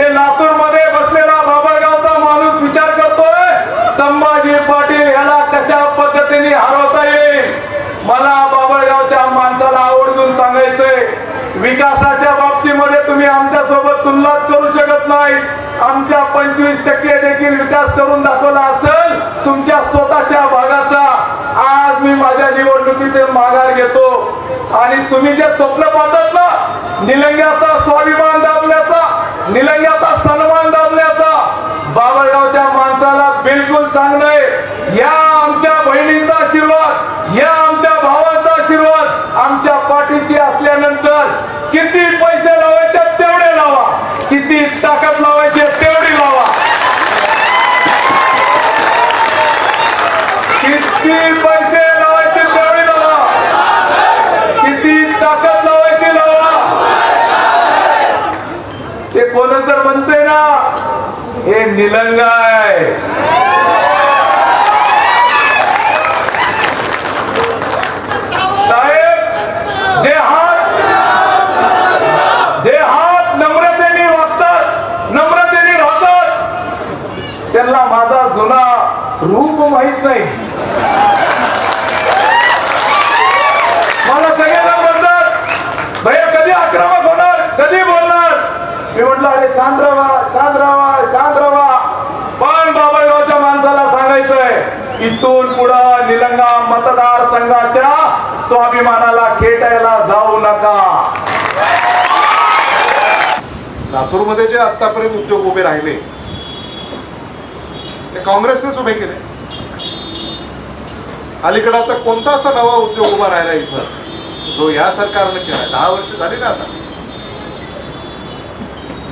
ते लातूरमध्ये बसलेला बाबळगावचा माणूस विचार करतोय संभाजी पाटील ह्याला कशा पद्धतीने हरवता येईल? मला बाबळगावच्या माणसाला आवर्जून सांगायचंय विकासाच्या बाबतीमध्ये तुम्ही आमच्यासोबत तुलनाच करू शकत नाही. आमच्या पंचवीस टक्के देखील विकास करून दाखवला असेल तुमच्या स्वतःच्या भागाचा. आज मी माझ्या निवडणुकीत माघार घेतो. आणि तुम्ही जे स्वप्न पाहतात ना निलंग्याचा स्वाभिमान निलंग्याचा सन्मान दाबल्याचा बाबळगावच्या माणसाला बिलकुल सांगणं या आमच्या बहिणींचा आशीर्वाद या आमच्या भावाचा आशीर्वाद आमच्या पाठीशी असल्यानंतर किती पैसे लावायचे तेवढे लावा. किती ताकद लावायचे तेवढी लावा. किती पैसे लावायचे तेवढी लावा किती ताकद लावायची लावा ते कोण तर म्हणते ना हे निलंगा आहे. साहेब जे हात जे हात नम्रतेने वागतात नम्रतेने राहतात त्यांना माझा जुना रूप माहीत नाही. मला सगळेजण म्हणतात भैया कधी आक्रमक होणार? कधी बोलणार? मी म्हटलं अरे शांत राहा शांत राहा शांत राहा पण बाबळगावच्या माणसाला सांगायचंय इथून पुढं निलंगा मतदार संघाच्या स्वाभिमानाला खेटायला जाऊ नका. लातूरमध्ये जे आतापर्यंत उद्योग उभे राहिले ते काँग्रेसनेच उभे केले. अलीकडे आता कोणता असा नवा उद्योग उभा राहिला इथं जो या सरकारनं केला दहा वर्ष झाली ना आता.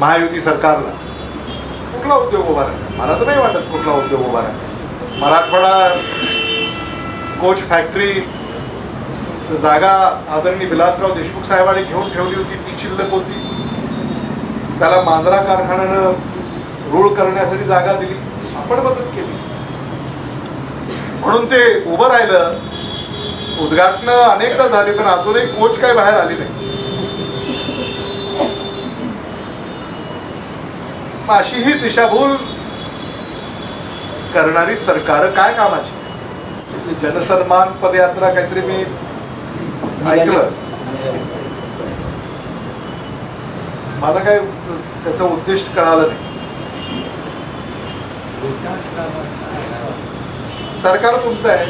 महायुती सरकारला कुठला उद्योग उभा राहिला? मला तर नाही वाटत कुठला उद्योग उभा राहिला. मराठवाडा कोच फॅक्टरी जागा आदरणीय विलासराव देशमुख साहेबांनी घेऊन ठेवली होती ती शिल्लक होती. त्याला मांजरा कारखान्यानं रूळ करण्यासाठी जागा दिली. आपण मदत केली. म्हणून ते उभं राहिलं. उद्घाटन अनेकदा झाली पण अजूनही कोच काय बाहेर आली नाही. अशी ही दिशाभूल करणारी सरकार काय कामाची? जनसन्मान पदयात्रा काहीतरी मी ऐकलं. मला काय त्याचं उद्दिष्ट कळालं नाही. सरकार तुमचं आहे.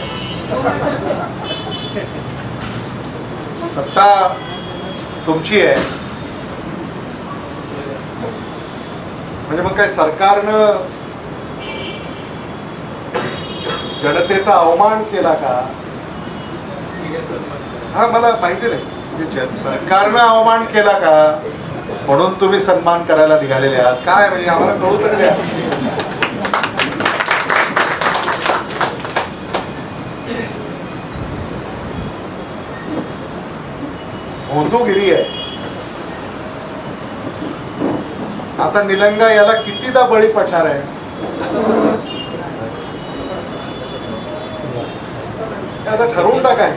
सत्ता तुमची आहे. म्हणजे मग काय सरकारनं जनतेचा अवमान केला का? हा मला माहिती नाही. म्हणजे सरकारनं अवमान केला का? म्हणून तुम्ही सन्मान करायला निघालेले आहात. काय म्हणजे आम्हाला कळू तर द्या. भोंदूगिरी आहे. आता निलंगा याला कितीदा बळी पडणार आहे? आता ठरवून टाकाय.